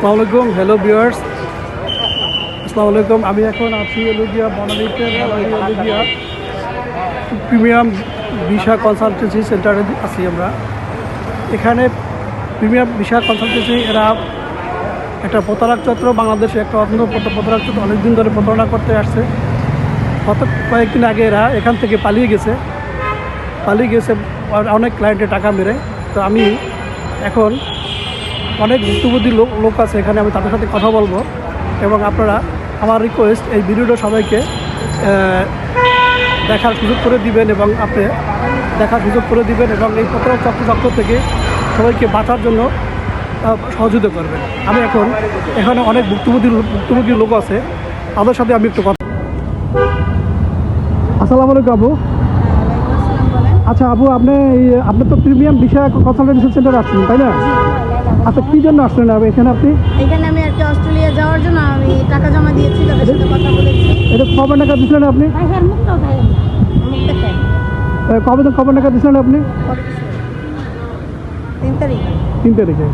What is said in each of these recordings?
আসসালামু আলাইকুম hello viewers আসসালামু আলাইকুম, আমি এখন আছি এলুগিয়া বনানীতে, বনানী এলুগিয়া প্রিমিয়াম ভিসা কনসালটেন্সি সেন্টারে আছি আমরা। এখানে প্রিমিয়াম ভিসা কনসালটেন্সি এরা একটা প্রতারক চত্র বাংলাদেশে একটা অন্য প্রত- প্রতারক চক্র অনেকদিন ধরে প্রতারণা করতে আসছে। গত কয়েকদিন আগে এরা এখান থেকে পালিয়ে গেছে। পালিয়ে গেছে অনেক ক্লায়েন্টে টাকা মেরে। তো আমি এখন অনেক ভুক্তভোগী লোক লোক আছে এখানে আমি তাদের সাথে কথা বলব। এবং আপনারা আমার রিকোয়েস্ট এই ভিডিওটা সবাইকে দেখার সুযোগ করে দিবেন এবং আপনি দেখার সুযোগ করে দিবেন এবং এই প্রতারক চক্র চক্র থেকে সবাইকে বাঁচার জন্য সহযোগিতা করবেন। আমি এখন এখানে অনেক ভুক্তভোগী ভুক্তভোগী লোক আছে। তাদের সাথে আমি একটু কথা আসসালামু আলাইকুম আবু। আচ্ছা আবু আপনি এই- আপনি তো প্রিমিয়াম বিষয় কনসালটেন্সি সেন্টারে আসছেন তাই না? আচ্ছা কি জন্য আসলেন আপনি এখানে আপনি? এখানে আমি আর কি অস্ট্রেলিয়া যাওয়ার জন্য আমি টাকা জমা দিয়েছি তাদের সাথে কথা বলেছি। এটা কবে টাকা দিয়েছিলেন আপনি? দেখাই এ, কবে কবে টাকা দিয়েছিলেন আপনি? তিন তারিখ। তিন তারিখে।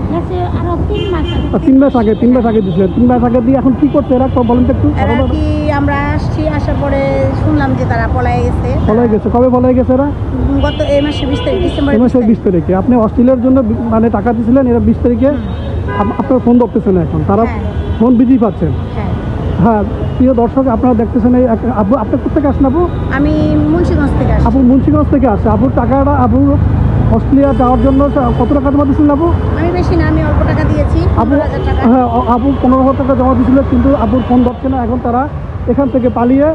তিন মাস আগে। তিন মাস আগে দিয়েছিলেন তিন মাস আগে দিয়ে এখন কি করছে? এরা বলেন তো একটু। আমরা আসছি আসার পরে শুনলাম যে তারা পলায় গেছে। ফলাই গেছে? কবে ফলাই গেছে এরা? গত এই মাসে বিশ তারিখ ডিসেম্বর এই মাসের বিশ তারিখে। আপনি অস্ট্রেলিয়ার জন্য মানে টাকা দিয়েছিলেন এরা বিশ তারিখে? আপ- আপনার ফোন ধরতেছেন এখন। তারা হ্যাঁ। ফোন বিজি পাচ্ছেন। হ্যাঁ। হ্যাঁ প্রিয় দর্শক আপনারা দেখতেছেন এই আপু আপনি কোথেকে আসেন আপু আমি মুন্সিগঞ্জ থেকে আসছি। আপু মুন্সিগঞ্জ থেকে আসছে। আপুর টাকাটা আপু অস্ট্রেলিয়া যাওয়ার জন্য কত টাকা জমা দিয়েছিলেন আপু আমি বেশি না আমি অল্প টাকা দিয়েছি আপু হ্যাঁ আপু পনেরো হাজার টাকা জমা দিয়েছিল কিন্তু আপুর ফোন ধরছে না। এখন তারা এখান থেকে পালিয়ে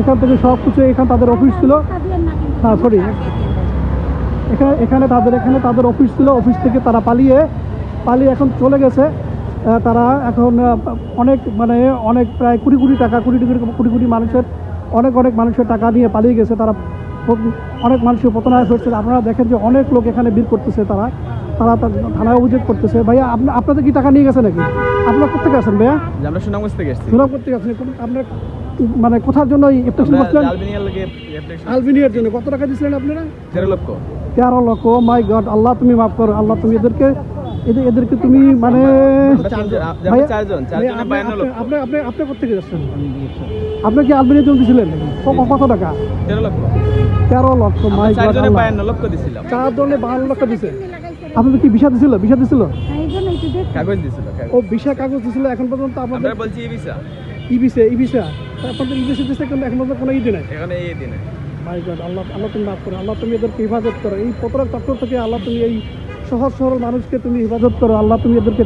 এখান থেকে সব কিছু এখানে তাদের অফিস ছিল। হ্যাঁ সরি এখানে এখানে তাদের এখানে তাদের অফিস ছিল। অফিস থেকে তারা পালিয়ে পালিয়ে এখন চলে গেছে। তারা এখন অনেক মানে অনেক প্রায় কুড়ি কোটি টাকা কুড়ি কোটি কোটি কোটি মানুষের অনেক অনেক মানুষের টাকা নিয়ে পালিয়ে গেছে। তারা অনেক মানুষের পতনায় হয়েছে আপনারা দেখেন যে অনেক লোক এখানে ভিড় করতেছে তারা। তারা থানায় অভিযোগ করতেছে। ভাইয়া আপনি আপনাদের কি টাকা নিয়ে গেছে নাকি? আপনারা কোথেকে আসেন ভাইয়া? আমরা সুনামগঞ্জ থেকে এসেছি। সুনাম করতে গেছেন আপনার মানে কোথার জন্য অ্যাপ্লিকেশন করছিলেন? আলবেনিয়ার জন্য। কত টাকা দিয়েছিলেন আপনারা? তেরো লক্ষ। তেরো লক্ষ মাই গড আল্লাহ তুমি মাফ করো আল্লাহ তুমি এদেরকে এদেরকে তুমি মানে আপনি- আপনি আপনি আপনি কোথেকে যাচ্ছেন? আপনি কি আলবেনিয়ার জন্য দিয়েছিলেন কত টাকা? তেরো লক্ষ। তেরো লক্ষ মাই গড বায়ান্ন লক্ষ দিছিলাম। চার জনে বাহান্ন লক্ষ দিছে। আপনাদের কি ভিসা দিছিল? ভিসা দিছিল? কাগজ দিছিল ও ভিসা কাগজ দিছিল এখন পর্যন্ত আপনাদের বলছি e visa e visa e visa আপনাদের ই ভিসা কিন্তু এখন পর্যন্ত কোনো ই নেই? এখানে এই দিনে মাই গড আল্লাহ আল্লাহ তুমি মাফ করো আল্লাহ তুমি এদেরকে হেফাজত করো। এই প্রতারক চক্র থেকে আল্লাহ তুমি এই সহজ সরল মানুষকে তুমি হেফাজত করো। আল্লাহ তুমি এদেরকে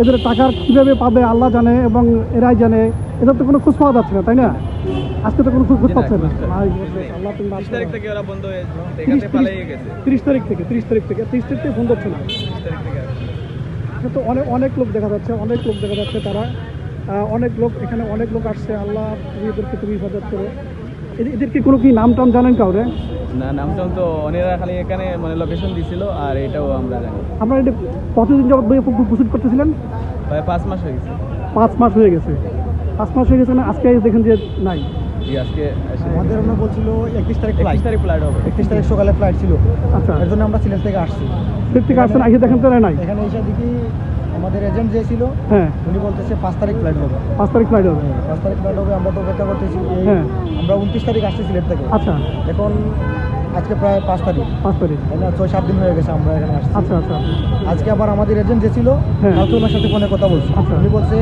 এদের টাকার কীভাবে পাবে আল্লাহ জানে এবং এরাই জানে। এদের তো কোনো খোঁজ পাওয়া যাচ্ছে না তাই না? আজকে তো কোনো খোঁজ পাচ্ছে না। আল্লাহ তুমি তারিখ থেকে ওরা বন্ধ হয়ে গেছে। তিরিশ তারিখ থেকে তিরিশ তারিখ থেকে। তিরিশ তারিখ থেকে ফোন করছে না। থেকে। তো অনেক অনেক লোক দেখা যাচ্ছে অনেক লোক দেখা যাচ্ছে তারা। অনেক লোক এখানে অনেক লোক আসছে। আল্লাহ তুমি এদেরকে তুমি হেফাজত করো। এদের- এদেরকে কোনো কি নাম টাম জানেন কাউরে? না নামটাম তো অনেরা খালি এখানে মানে লোকেশন দিছিল আর এটাও আমরা জানি। আপনারা এটা কতদিন যাবত বই প্রস্তুত করতেছিলেন? প্রায় পাঁচ মাস হয়ে গেছে। পাঁচ মাস হয়ে গেছে। পাঁচ মাস হয়ে গেছে না আজকে দেখেন যে নাই। আজকে আমাদের আমরা বলছিল একত্রিশ তারিখ একত্রিশ তারিখ ফ্লাইট হবে। একত্রিশ তারিখ সকালে ফ্লাইট ছিল। আচ্ছা। এর জন্য আমরা সিলেট থেকে আসছি। ফিফটি আসছেন আগে দেখেন তো নাই। এখানে এসে দেখি আমাদের এজেন্ট যে ছিল হ্যাঁ। উনি বলতেছে পাঁচ তারিখ ফ্লাইট হবে। পাঁচ তারিখ ফ্লাইট হবে। পাঁচ তারিখ ফ্লাইট হবে আমরা তো অপেক্ষা করতেছি। হ্যাঁ। আমরা উনত্রিশ তারিখ আসছি সিলেট থেকে। আচ্ছা। এখন আজকে প্রায় পাঁচ তারিখ। পাঁচ তারিখ। না? ছয় সাত দিন হয়ে গেছে আমরা এখানে আসছি। আচ্ছা আচ্ছা। আজকে আবার আমাদের এজেন্ট যে ছিল হ্যাঁ। সাথে ফোনে কথা বলছি। আচ্ছা। উনি বলছে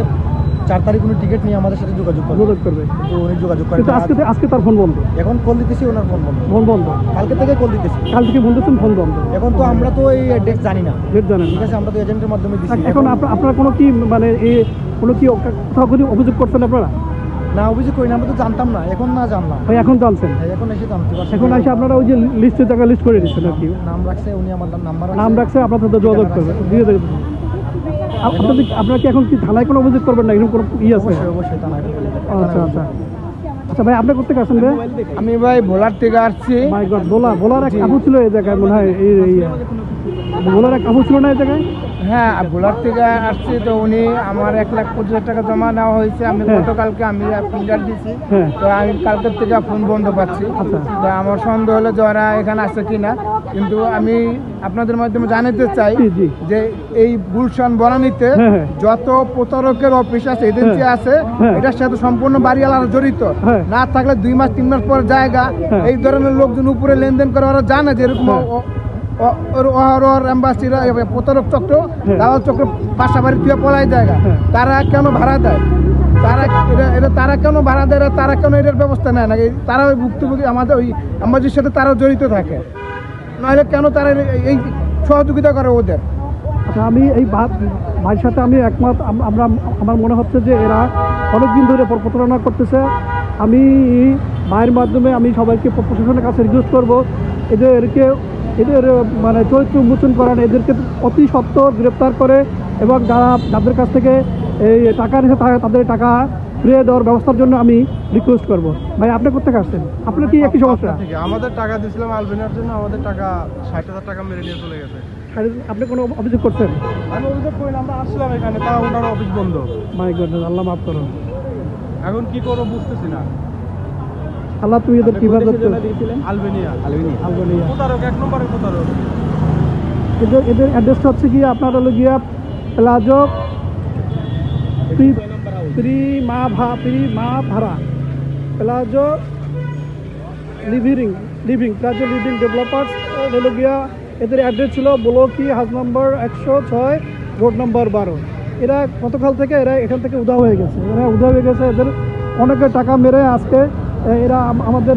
চার তারিখ উনি টিকিট নিয়ে আমাদের সাথে যোগাযোগ করবে। যোগাযোগ করবে। তো উনি যোগাযোগ করে কিন্তু আজকে আজকে তার ফোন বন্ধ। এখন কল দিতেছি ওনার ফোন বন্ধ। ফোন বন্ধ। কালকে থেকে কল দিতেছি। কাল থেকে বলতেছেন ফোন বন্ধ। এখন তো আমরা তো এই ডেট জানি না। ডেট জানেন ঠিক আছে আমরা তো এজেন্টের মাধ্যমে দিচ্ছি এখন আপনারা কোনো কি মানে এই কোনো কি কোথাও কোনো অভিযোগ করছেন আপনারা? না অভিযোগ করি না আমরা তো জানতাম না এখন না জানলাম। ভাই এখন জানছেন? হ্যাঁ, এখন এসে জানতে পারছি। এখন এসে আপনারা ওই যে লিস্টের জায়গায় লিস্ট করে দিচ্ছেন আর কি। নাম রাখছে উনি আমার নাম্বার নাম রাখছে আপনার সাথে যোগাযোগ করবে। দিয়ে দেবে। আপ- আপনাদের আপনারা কি এখন কি থানায় কোনো অভিযোগ করবেন না? এরকম কোনো ইয়ে আছে? আচ্ছা আচ্ছা। আচ্ছা ভাই আপনি করতে আসছেন আমি ভাই ভোলার থেকে আসছি মাই গড বোলা বোলার এক কাপড় ছিল এই জায়গায় মনে হয় এই এই এক কাপড় ছিল না এই জায়গায় হ্যাঁ ভোলার থেকে আসছি তো উনি আমার এক লাখ পঁচিশ টাকা জমা নেওয়া হয়েছে আমি হ্যাঁ। গতকালকে আমি ফিঙ্গার দিছি হ্যাঁ তো আমি কালকের থেকে ফোন বন্ধ পাচ্ছি আচ্ছা। তো আমার সন্দেহ হলো যে ওরা এখানে আসছে কিনা কিন্তু আমি আপনাদের মাধ্যমে জানাতে চাই। যে এই গুলশান বনানীতে হ্যাঁ। যত প্রতারকের অফিস আছে এজেন্সি আছে। এটার সাথে সম্পূর্ণ বাড়িওয়ালারা জড়িত। না থাকলে দুই মাস তিন মাস পর জায়গা। হ্যাঁ। এই ধরনের লোকজন উপরে লেনদেন করে ওরা জানে যে এরকম হ্যাঁ। ওর প্রতারক চক্র হ্যাঁ। দালাল চক্র পাশা বাড়ি থেকে পলাই জায়গা। হ্যাঁ। তারা কেন ভাড়া দেয়? তারা এটা তারা কেন ভাড়া দেয়? তারা কেন এটার ব্যবস্থা নেয় না? তারা ওই ভুক্তভোগী আমাদের ওই আমাদের সাথে তারা জড়িত থাকে। নাহলে কেন তারা এই- সহযোগিতা করে ওদের? আচ্ছা আমি এই ভাইয়ের সাথে আমি একমত। আমরা আমার মনে হচ্ছে যে এরা অনেক দিন ধরে প্র- প্রতারণা করতেছে। আমি মায়ের মাধ্যমে আমি সবাইকে প্রশাসনের কাছে রিকোয়েস্ট করব। এদেরকে এদের মানে চরিত্র উন্মোচন করেন এদেরকে অতি সত্ত্বর গ্রেপ্তার করে এবং যারা যাদের কাছ থেকে এই টাকা নিয়েছে তাদের টাকা ফিরিয়ে দেওয়ার ব্যবস্থার জন্য আমি রিকোয়েস্ট করব। ভাই আপনি কোথেকে আসছেন? আপনার কি একই সমস্যা? আমাদের টাকা দিয়েছিলাম আলবেনিয়ার জন্য আমাদের টাকা ষাট হাজার টাকা মেরে নিয়ে চলে গেছে। আপনি কোনো অভিযোগ করছেন? আমি অভিযোগ করি আমরা আসছিলাম এখানে তা ওনার অফিস বন্ধ। মাই গড আল্লাহ মাফ করো এখন কি করব বুঝতেছি না। আল্লাহ তুমি এদের কীভাবে আলবেনিয়া। আলবেনিয়া। প্রতারক এক নম্বরে প্রতারক। এদের এদের অ্যাড্রেসটা হচ্ছে গিয়ে আপনার হলো গিয়া প্লাজো প্রি- প্রিমা ভা প্রিমা ভাড়া। Palazzo living living palazzo living developers হলো গিয়া এদের অ্যাড্রেস ছিল বলকি হাউস নম্বর একশো ছয় রোড নম্বর বারো। এরা গতকাল থেকে এরা এখান থেকে উদা হয়ে গেছে। এরা উদা হয়ে গেছে, এদের অনেকে টাকা মেরে আজকে এরা আমাদের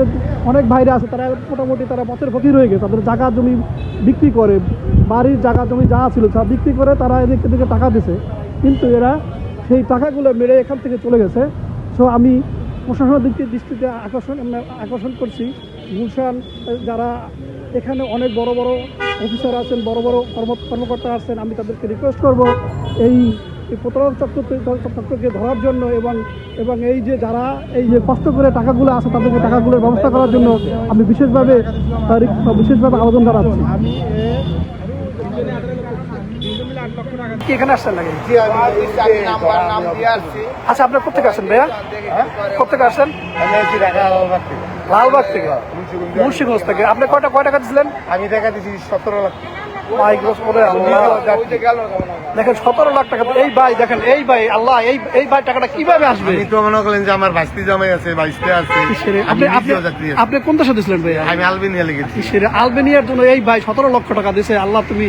অনেক ভাইরা আছে, তারা মোটামুটি তারা পথের ফকির হয়ে গেছে, তাদের জায়গা জমি বিক্রি করে, বাড়ির জায়গা জমি যা ছিল তা বিক্রি করে তারা এদিকে এদিকে টাকা দিছে। কিন্তু এরা সেই টাকাগুলো মেরে এখান থেকে চলে গেছে। সো আমি প্রশাসনের দিক দৃষ্টিতে আকর্ষণ আকর্ষণ করছি। গুলশান যারা এখানে অনেক বড় বড় অফিসার আছেন, বড় বড় কর্ম, কর্মকর্তা আছেন, আমি তাদেরকে রিকোয়েস্ট করব, এই এই প্রতারক চক্র চক্রকে ধরার জন্য এবং এবং এই যে যারা এই যে কষ্ট করে টাকাগুলো আছে তাদেরকে টাকাগুলোর ব্যবস্থা করার জন্য আমি বিশেষভাবে তার বিশেষভাবে আবেদন জানাচ্ছি। এখানে আসছেন নাকি? আচ্ছা আপনার কোথেকে আসেন ভাইয়া? কোথেকে আসেন থেকে লালবাগ থেকে। মুন্সিগঞ্জ থেকে। আপনি কয়টা কয় টাকা দিয়েছিলেন আমি দেখা দিচ্ছি সতেরো লাখ। আল্লাহ দেখেন সতেরো লাখ টাকা এই ভাই দেখেন এই ভাই আল্লাহ এই এই ভাই টাকাটা কীভাবে আসবে? আমি তো মনে করলেন যে আমার ভাইস্তি জামাই আছে ভাইস্তে আছে। আপনি আপনি নিজেও যাত্রী আছি। আপনি কোন দেশে দিয়েছিলেন ভাইয়া? আমি আলবেনিয়া লেগেছি। আলবেনিয়ার জন্য এই ভাই সতেরো লক্ষ টাকা দিয়েছে আল্লাহ তুমি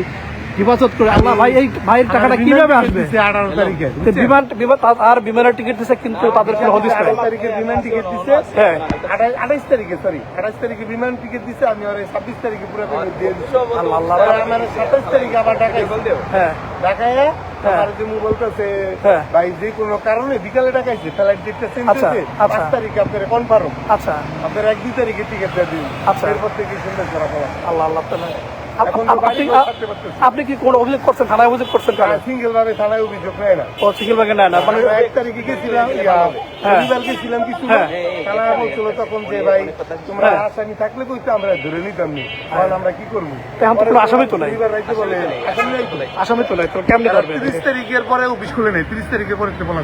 হেফাজত করে। আল্লাহ ভাই এই ভাইয়ের টাকাটা কীভাবে আসবে? আঠারো তারিখে বিমান বিমান আর বিমানের টিকিট দিছে কিন্তু তাদের কোনো হদিস নাই। তারিখে বিমান টিকিট দিছে। হ্যাঁ। তারিখে সরি আঠাশ তারিখে বিমান টিকিট দিছে আমি ওর ছাব্বিশ তারিখে পুরো দিয়ে দিচ্ছি আল্লাহ আমার সাতাশ তারিখে আবার ঢাকায় হ্যাঁ। ঢাকায় আমার যে মু বলতেছে হ্যাঁ। ভাই যে কোনো কারণে বিকালে ঢাকাইছে ফ্লাইট ডেটটা চেঞ্জ আচ্ছা, হয়েছে আচ্ছা। পাঁচ তারিখে আপনার কনফার্ম আচ্ছা। আপনার এক দুই তারিখে টিকিট দিয়ে দিন আচ্ছা। এরপর থেকে আল্লাহ আল্লাহ। আপনি কি কোনো অভিযোগ করছেন? থানায় অভিযোগ করছেন সিঙ্গেল ভাবে থানায় অভিযোগ নেয় না। ও সিকিল বাগে নেয় না মানে এক তারিখে গেছিলাম হ্যাঁ। রবিবার গেছিলাম কিছু হ্যাঁ। বলছিল তখন যে ভাই তোমরা হ্যাঁ। আসামি থাকলে কইতে আমরা ধরে নিতাম নি। কারণ আমরা কি করব? এখন তো কোনো আসামি তো নাই। আসামি তো নাই। তো কেমনি করবেন তিরিশ তারিখের পরে অফিস খুলে নেই তিরিশ তারিখের পরে বলা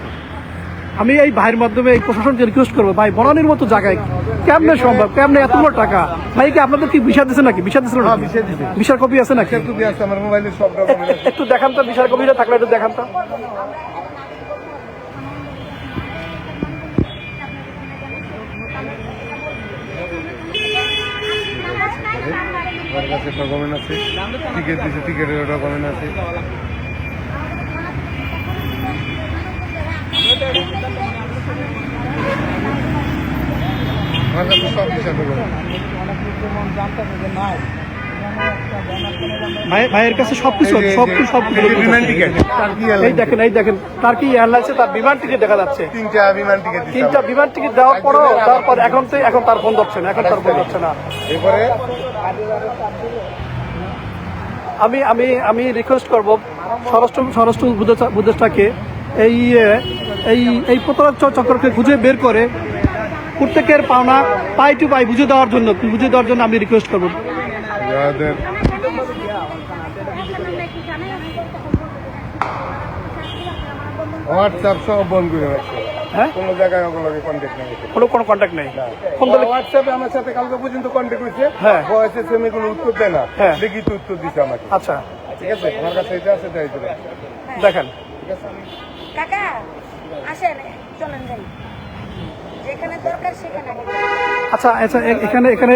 আমি এই ভাইয়ের মাধ্যমে এই প্রশাসনকে রিকোয়েস্ট করব ভাই বনানির মতো জায়গায় কেমনে সম্ভব? কেমনে এত বড় টাকা? ভাই কি আপনাদের কি বিষয় দিচ্ছে নাকি? বিষয় দিচ্ছে হ্যাঁ, নাকি দিছে। বিষয় কপি আছে নাকি? একটু দেখান তো বিষয় কপিটা থাকলে একটু দেখান তো। আছে। টিকিট দিছে টিকিটের ডকুমেন্ট আছে। আমার কাছে সব ভাই ভাইয়ের কাছে সবকিছু সবকিছু সবকিছু বিমান টিকিট টার্কি এই দেখেন এই দেখেন টার্কি এয়ারলাইন্সে তার বিমান টিকিট দেখা যাচ্ছে। তিনটা বিমান টিকিট তিনটা বিমান টিকিট দেওয়ার পরও দেওয়ার পর এখন তো এখন তার ফোন ধরছে না এখন তার ফোন ধরছে না। এরপরে? আমি আমি আমি রিকোয়েস্ট করব স্বরাষ্ট্র স্বরাষ্ট্র উপদেষ্টা- উপদেষ্টাকে এই এই এই প্রতারক চক্রকে খুঁজে বের করে প্রত্যেকের পাওনা পাই টু পাই বুঝে দেওয়ার জন্য বুঝে দেওয়ার জন্য আমি রিকোয়েস্ট করব। হোয়াটসঅ্যাপ সব বন্ধ করে রাখছে। হ্যাঁ? কোনো জায়গায় ওগুলোকে কন্ট্যাক্ট নেই। কোনো কোনো কন্ট্যাক্ট নেই। ফোন দিলে হোয়াটসঅ্যাপে আমার সাথে কালকে পর্যন্ত কন্ট্যাক্ট হয়েছে। হ্যাঁ। বয়সে সেমি কোনো উত্তর দেয় না। হ্যাঁ। লিখিত উত্তর দিছে আমাকে। আচ্ছা। ঠিক আছে? আমার কাছে এটা আছে তাই দিলাম। দেখেন। কাকা আসেন চলেন যাই। যেখানে দরকার সেখানে আচ্ছা আচ্ছা এখানে এখানে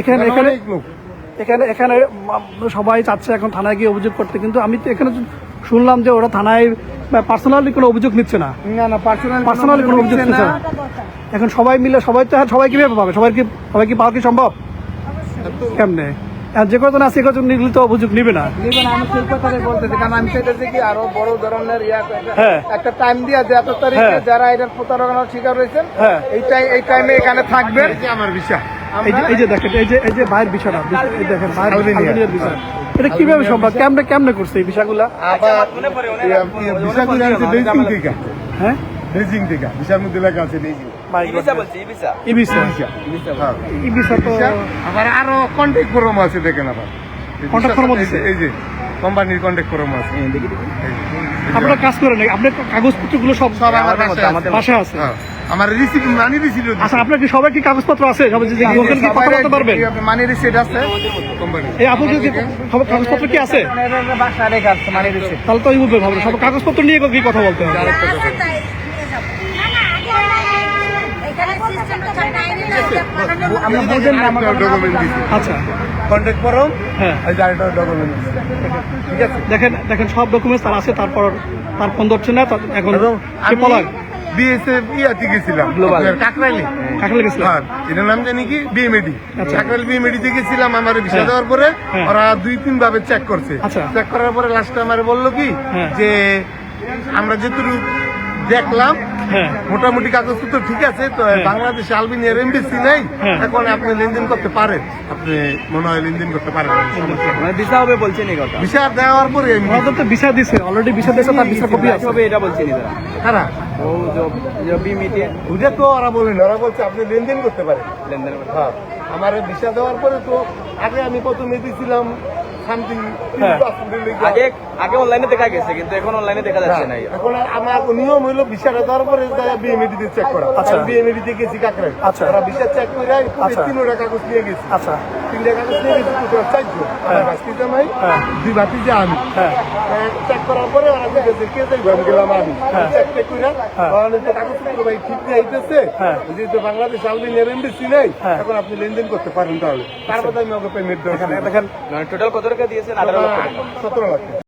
এখানে এখানে এখানে এখানে সবাই চাচ্ছে এখন থানায় গিয়ে অভিযোগ করতে কিন্তু আমি তো এখানে শুনলাম যে ওরা থানায় পার্সোনালি কোনো অভিযোগ নিচ্ছে না। না না পার্সোনাল পার্সোনালি কোনো অভিযোগ নিচ্ছে না। এখন সবাই মিলে সবাই তো আর সবাই কীভাবে পাবে? সবাই কি সবাই কি পাওয়া কি সম্ভব? কেমনে? যে কজন আছে কজন নিগলি তো অভিযোগ নিবে না। দেখবেন আমি সেই কথাটাই বলতেছি কারণ আমি চাইতেছি কি আরও বড় ধরনের ইয়া একটা-। টাইম দিয়া যে এত তারিখে। যারা এটার প্রতারণার শিকার হয়েছেন। এই এই টাইমে এখানে থাকবেন। আমার বিষয়। এই যে দেখেন এই যে এই যে ভাইয়ের বিষয়টা দেখেন ভাইয়ের বিষয়। এটা কীভাবে সম্ভব? কেমনে কেমনে করছে এই বিষয়গুলা? আবার বিষয় করে বেজিং হ্যাঁ? বেজিং থেকে বিষয়ের মধ্যে লেখা আছে বেজিং। ইবিসা ইবিসা। হ্যাঁ। ইবিসা তো আবার আরও কন্ট্যাক্ট ফরম আছে দেখেন আবার। এই Contact বিষয়টা- form এই যে- আছে? এই যে কোম্পানির কন্ট্যাক্ট ফরম আছে আপনারা কাজ করেন আপনার কাগজপত্রগুলো সব সব আমার বাসায় আছে। বাসায় আছে হ্যাঁ, আমার রিসিভ মানি আচ্ছা আপনার কি সবাই কি কাগজপত্র আছে? সবাই যে ওখানে কি কথা বলতে পারবেন? মানি রিসিট আছে। কোম্পানি এই আপনার কি সব কাগজপত্র কি আছে? বাসা রেখে আসছে মানি রিসিট তাহলে তো সব কাগজপত্র নিয়ে কি কথা বলতে হবে? আমরা বুঝেন না আমার কথা ডকুমেন্ট দিছি আচ্ছা। কন্ট্যাক্ট ফরম হ্যাঁ। এই আরেকটা ডকুমেন্ট ঠিক আছে? দেখেন দেখেন সব ডকুমেন্টস তার আছে তারপর তার ফোন ধরছে না এখন কি পলাক। বিএসএফ ইয়াতে গেছিলাম। কাকরাইলে। কাকলে গেছিল হ্যাঁ এটার নাম জানি কি? বিএমএডি আচ্ছা। কাকরাইল বিএমএডিতে গেছিলাম আমার ভিসা হ্যাঁ। দেওয়ার পরে। ওরা দুই তিন ভাবে চেক করছে। আচ্ছা। চেক করার পরে লাস্টে আমার বলল কি। যে আমরা যেটুকু দেখলাম মোটামুটি কাগজপত্র ঠিক আছে তো হ্যাঁ। বাংলাদেশে আলবেনিয়ার এমবেসি নাই। হ্যাঁ। এখন আপনি লেনদেন করতে পারেন। আপনি মনে হয় লেনদেন করতে পারেন। ভিসা হবে বলছেন এই কথা ভিসা দেওয়ার পরে আমি তো ভিসা দিছে অলরেডি ভিসা দিছে তার ভিসা কপি আছে। হবে এটা বলছেন এরা? খারা ও যে বি ওটা তো ওরা বলেন ওরা বলছে আপনি লেনদেন করতে পারেন। লেনদেন হ্যাঁ। আমার ভিসা দেওয়ার পরে তো আগে আমি কত প্রথমে দিয়েছিলাম সামথিং হ্যাঁ। আগে আগে অনলাইনে দেখা গেছে কিন্তু এখন অনলাইনে দেখা যাচ্ছে না এখন আমার নিয়ম হইল ভিসাটা দেওয়ার পরে বিএমএডি তে চেক করা আচ্ছা। বিএমএডি তে গেছি কাকরাই আচ্ছা। ভিসা চেক করে আচ্ছা। তিনটা কাগজ নিয়ে গেছি আচ্ছা তিনটা কাগজ নিয়ে গেছি তো চাইছো আমার কাছ নাই হ্যাঁ। দুই আমি। হ্যাঁ। চেক করার পরে ওরা দেখেছে কে যাইবো আমি গেলাম আমি। চেক টেক করে হ্যাঁ। কাগজ ভাই ঠিক দিয়ে আইতেছে। যেহেতু বাংলাদেশ আলবেনিয়ার এমবেসি নেই। এখন আপনি লেনদেন করতে পারেন তাহলে। তারপরে আমি ওকে পেমেন্ট দেওয়া দেখেন মানে টোটাল কত টাকা দিয়েছেন? আঠারো লক্ষ টাকা। সতেরো লাখ